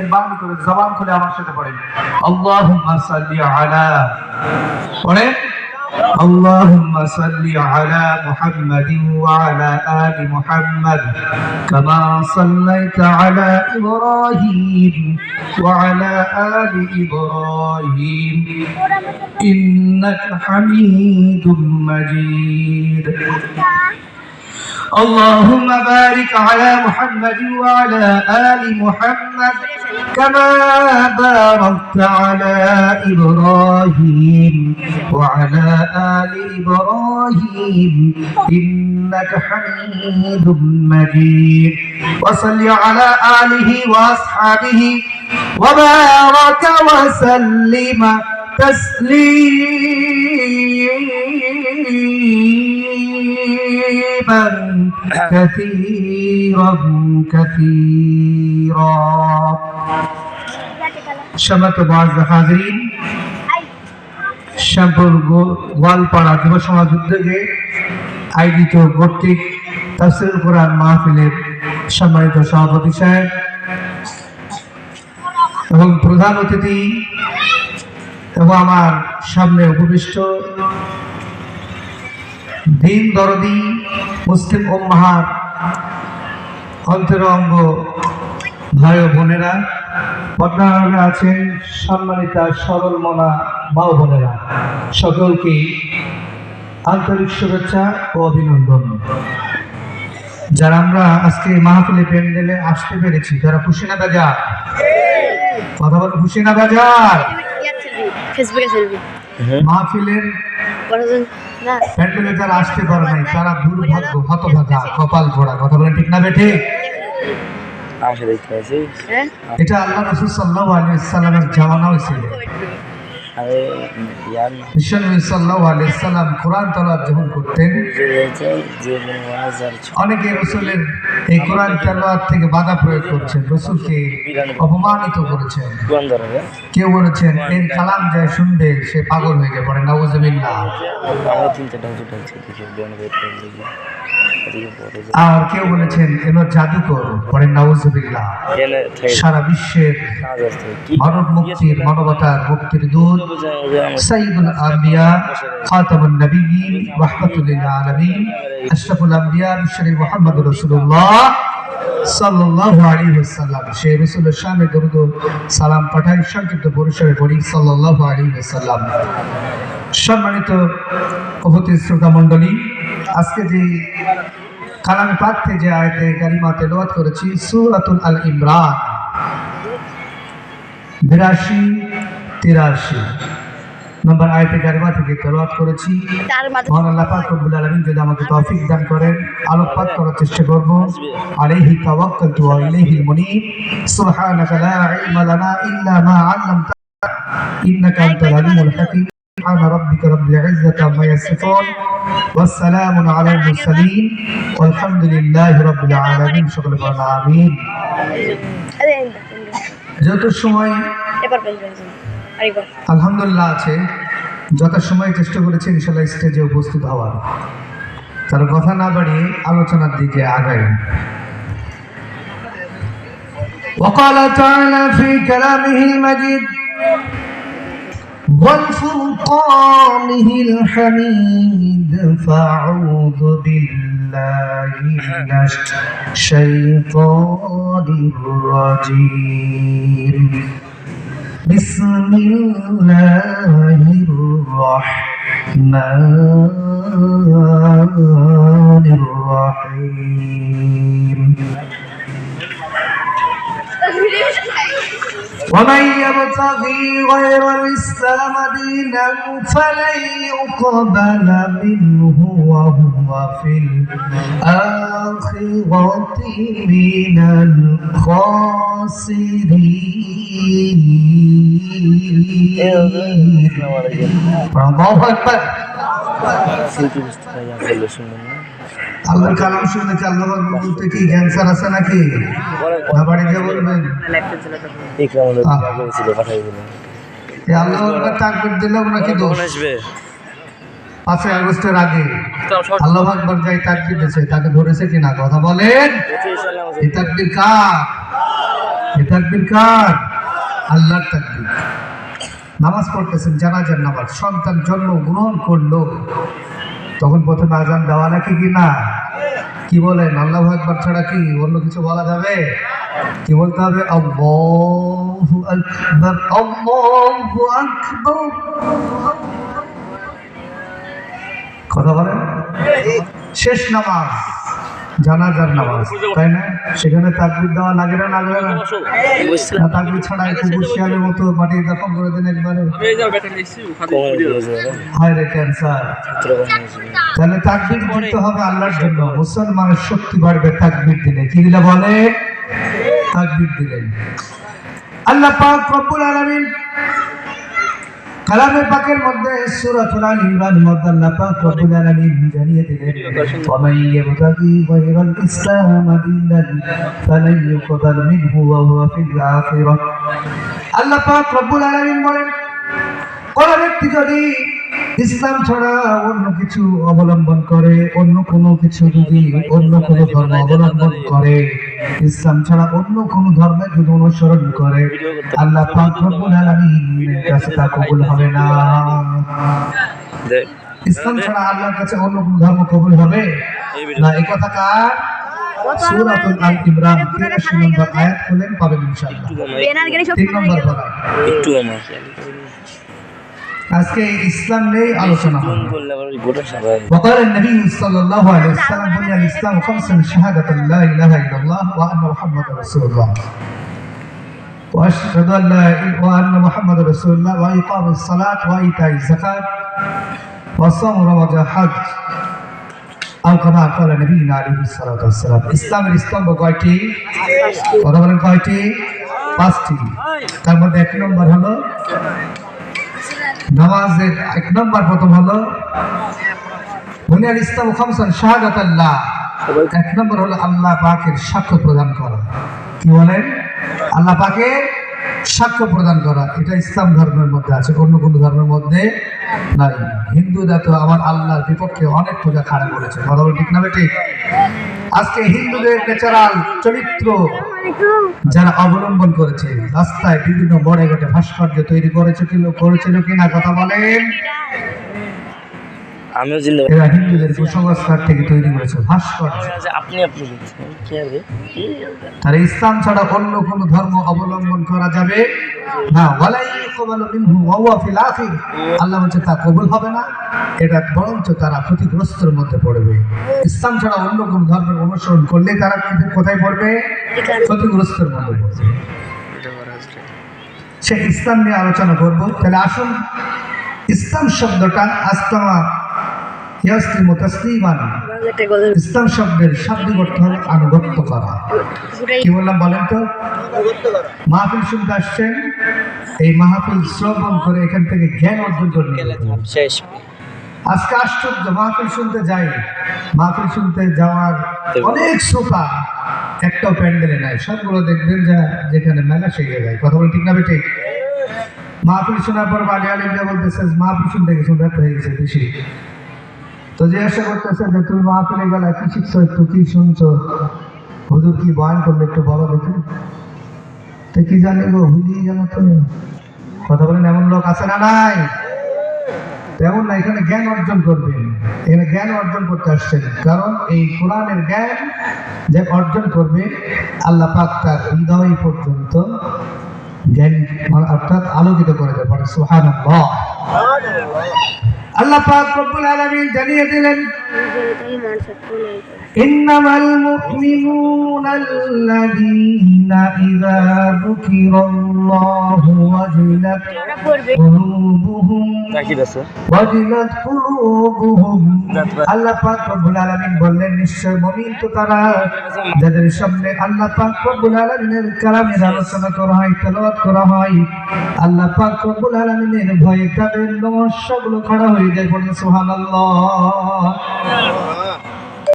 মেহরবানি করে জবান খুলে আমার সাথে পড়েন আল্লাহুম্মা সাল্লি আলা পড়েন اللهم صل على محمد وعلى آل محمد كما صليت على إبراهيم وعلى آل إبراهيم إنك حميد مجيد اللهم بارك على محمد وعلى آل محمد كما باركت على إبراهيم وعلى آل إبراهيم إنك حميد مجيد. وصل على آله وأصحابه وبارك وسلم تسليما كثيرا كثيرا شمت بعض হাজরিন শ্যামপুর গো- গোয়ালপাড়া যুব সমাজ উদ্যোগে আয়োজিত কর্তৃক তাফসিরুল কোরআন মাহফিলের সম্মানিত সভাপতি সাহেব এবং প্রধান অতিথি এবং আমার সামনে উপবিষ্ট দিন দরদি মুসলিম উম্মাহার অন্তরঙ্গ ভাই ও বোনেরা পদ্মানগরে আছেন সম্মানিতা সরল মনা মা ও বোনেরা। সকলকে আন্তরিক শুভেচ্ছা ও অভিনন্দন। যারা আমরা আজকে মাহফিলে প্যান্ডেলে আসতে পেরেছি যারা খুশি না বাজার? কথা বলো খুশি না বাজার? মাহফিলের কতজন না প্যান্ডেলে যারা আসতে পারে নাই তারা দুর্ভাগ্য হতভাগা কপাল ভরা কথা বলেন ঠিক না বেঠে হ্যাঁ? এটা আল্লাহ রসুল সাল্লাহ আলী সাল্লামের জামানা হয়েছিল সাল্লাম কোরআন তলাপ যখন করতেন যে যে অনেকে রসুলের এই কোরআন তেলাওয়াত থেকে বাধা প্রয়োগ করছেন রসুলকে অপমানিত করেছেন। কেউ বলেছেন এর কালাম যায় শুনবে সে পাগল হয়ে গেছে পরে নাউজুবিল্লাহ। আর কেউ বলেছেন এলো জাদুকর পরে নাউজুবিল্লাহ। সারা বিশ্বের মানব মুক্তির মানবতার মুক্তির দূত সাইদুল আম্বিয়া খাতামুন রহমতুল্লিল আশরাফুল আম্বিয়া বিশ্বরী মোহাম্মদ রসুল্লাহ সাল্লাল্লাহু আলাইহি ওয়াসাল্লাম। সেই দরুদ সালাম পাঠায় সংক্ষিপ্ত পরিসরে পড়ি সাল্লাল্লাহু আলাইহি ওয়াসাল্লাম। সম্মানিত উপস্থিত শ্রোতা মণ্ডলী আজকে যে কালামে পাক থেকে যে আয়াতে কারিমা তেলাওয়াত করেছি সূরাতুল আল ইমরান বিরাশি তিরাশি। নম্বর আয়তে থেকে তেলাওয়াত করেছি। মহান আল্লাহ পাক রব্বুল আলামিন যদি আমাকে তৌফিক দান করেন আলোকপাত করার চেষ্টা করব। আলাইহি তাওয়াক্কালতু ওয়া ইলাইহিল মুনীব। সুবহানাকা লা ইলমা লানা ইল্লা মা 'আল্লামতানা ইন্নাকা আনতাল আলিমুল হাকীম। سبحان ربك رب العزة عما يصفون والسلام على المرسلين والحمد لله رب العالمين شكرا لله آمين আরে যত সময় এবার বলবেন আরেকবার আলহামদুলিল্লাহ আছে যত সময় চেষ্টা করেছি ইনশাল্লাহ স্টেজে উপস্থিত হওয়ার তার কথা না বাড়িয়ে আলোচনার দিকে আগাই وقال تعالى في كلامه المجيد والفرقانه الحميد فأعوذ بالله من الشيطان الرجيم. بسم الله الرحمن الرحيم. ومن يبتغي غير الإسلام دينا فلن يقبل منه وهو في الآخرة من الخاسرين. الله أكبر. আল্লাহর কালাম শুনেছি আল্লাহ বলতে কি ক্যান্সার আছে নাকি? বাড়িতে বলবেন। এই আল্লাহ তাকবীর দিলেও নাকি দোষ? আসবে পাঁচই আগস্টের আগে আল্লাহ আকবর যাই তাকবীর দিয়েছে, তাকে ধরেছে কিনা? কথা বলেন। এই তাকবীর কার? এ তাকবীর কার? আল্লাহর তাকবীর। নামাজ পড়তেছেন, জানাজার নামাজ। সন্তান জন্ম গ্রহণ করল। তখন প্রথমে আজান দেওয়া নাকি কি না? কি বলেন? আল্লাহ একবার ছাড়া কি অন্য কিছু বলা যাবে? কি বলতে হবে? আকবার আকবার। কথা বলেন? শেষ নামাজ। জানাজার নামাজ, তাই না? সেখানে তাকবির দেওয়া লাগে না লাগবে না? তাকবির ছাড়া একটু বসিয়ালের মতো মাটি দখল করে দেন একবারে। হায় রে ক্যান্সার তাহলে তাকবির দিতে হবে আল্লাহর জন্য। মুসলমানের শক্তি বাড়বে তাকবির দিলে। কি দিলে বলে? তাকবির দিলেন আল্লাহ পাক রব্বুল আলামিন কালামে পাকের মধ্যে সূরাতুল আল ইমরান মধ্যে আল্লাহ পাক রব্বুল আলামিন জানিয়ে দিলেন, ওয়ামান ইয়াবতাগি গায়রাল ইসলাম দীনান ফালান ইউকবাল মিনহু ওয়া হুয়া ফিল আখিরাহ। কোন ব্যক্তি যদি ইসলাম ছাড়া অন্য কিছু অবলম্বন করে অন্য কোনো কিছু যদি অন্য কোনো ধর্ম অবলম্বন করে ইসলাম ছাড়া অন্য কোনো ধর্মে যদি অনুসরণ করে আল্লাহ পাক রব্বুল আলামিনের কাছে তা কবুল হবে না। ইসলাম ছাড়া আল্লাহর কাছে অন্য কোনো ধর্ম কবুল হবে? না এই কথা কার? সূরাতুল আল ইমরান 83 নম্বর আয়াত খুলেন পাবেন ইনশাআল্লাহ। বেনার গেলে সব তিন নম্বর একটু আমার আজকে ইসলাম নিয়ে আলোচনা হবে বললে আবার গোটা সবাই وقال النبي صلى الله عليه وسلم بني الإسلام خمسا شهادة أن لا إله إلا الله وأن محمد رسول الله وأشهد أن لا إله وأن محمد رسول الله وإقام الصلاة وإيتاء الزكاة وصوم رمضان حج أو كما قال نبينا عليه الصلاة والسلام إسلام الإسلام কয়টি কথা বলেন কয়টি পাঁচটি তার মধ্যে এক নম্বর হলো নামাজের এক নম্বর প্রথম হলো বুনিয়াল ইসলাম এক নম্বর হলো, আল্লাহ সাক্ষ্য প্রদান করা। কি বলেন? আল্লাহ পাকের সাক্ষ্য প্রদান করা। এটা ইসলাম ধর্মের মধ্যে আছে, অন্য কোনো ধর্মের মধ্যে নাই। হিন্দুরা তো আমার আল্লাহর বিপক্ষে অনেক পূজা খাড়া করেছে কথা ঠিক না ঠিক আজকে হিন্দুদের ন্যাচারাল চরিত্র যারা অবলম্বন করেছে রাস্তায় বিভিন্ন বড়ে ঘটে ভাস্কর্য তৈরি করেছে কিনা কথা বলেন। আমিও জিন্দা এরা হিন্দুদের কুসংস্কার থেকে তৈরি করেছে ভাস্কর্য। আপনি আপনি কি হবে আর ইসলাম ছাড়া অন্য কোনো ধর্ম অবলম্বন করা যাবে? না ওয়ালাই ইকবালু মিনহু ওয়া হুয়া ফিল আখির। আল্লাহ বলছে তা কবুল হবে না। এটা বরঞ্চ তারা ক্ষতিগ্রস্তের মধ্যে পড়বে। ইসলাম ছাড়া অন্য কোনো ধর্মের অনুসরণ করলে তারা কিন্তু কোথায় পড়বে? ক্ষতিগ্রস্তের মধ্যে পড়বে। সে ইসলাম নিয়ে আলোচনা করব। তাহলে আসুন ইসলাম শব্দটা আস্তমা ইয়াসলিমু তাসলিমান ইসলাম শব্দের শাব্দিক অর্থ হলো আনুগত্য করা। কি বললাম বলেন তো? মাহফিল শুনতে আসছেন? এই মাহফিল শ্রবণ করে এখান থেকে জ্ঞান অর্জন করে। শেষ। আজকে আশ্চর্য মাহফিল শুনতে যাই। মাহফিল শুনতে যাওয়ার অনেক শ্রোতা একটাও প্যান্ডেলে নাই। সবগুলো দেখবেন যা যেখানে মেলা সেগে যায় কথা বলে ঠিক না ঠিক মাহফিল শোনার পর বাড়ি আলিমরা বলতেছে মাহফিল শুনতে গেছে ব্যর্থ হয়ে গেছে বেশি। তো জিজ্ঞাসা করতেছে যে তুমি মাহফিলে গেলে কি শিখছো একটু, কি শুনছো? হুজুর কি বয়ান করলে একটু বলো দেখি। তো কি জানি গো হুজুর জানো তুমি কথা বলেন, এমন লোক আছে না নাই? তেমন না, এখানে জ্ঞান অর্জন করবেন এখানে জ্ঞান অর্জন করতে আসছেন। কারণ এই কোরআনের জ্ঞান যে অর্জন করবে, আল্লাহ পাক তার হৃদয় পর্যন্ত জ্ঞান অর্থাৎ আলোকিত করে দেবে সুহান আল্লাহ পাক রব্বুল আলামিন জানিয়ে দিলেন ইন্নামাল মুমিনুনা الذين إذا ذكر الله وجلت قلوبهم নাকি আছে ওয়াজিলাত কুলুবুহুম আল্লাহ পাক রব্বুল আলামিন বললেন নিশ্চয় মুমিন তো তারা যাদের সামনে আল্লাহ পাক রব্বুল আলামিনের কালামের আলোচনা করা হয় তেলাওয়াত করা হয় আল্লাহ পাক রব্বুল আলামিনের ভয়ে তাদের নমস্কারগুলো খাড়া হয়ে যায় বলেন সুবহানাল্লাহ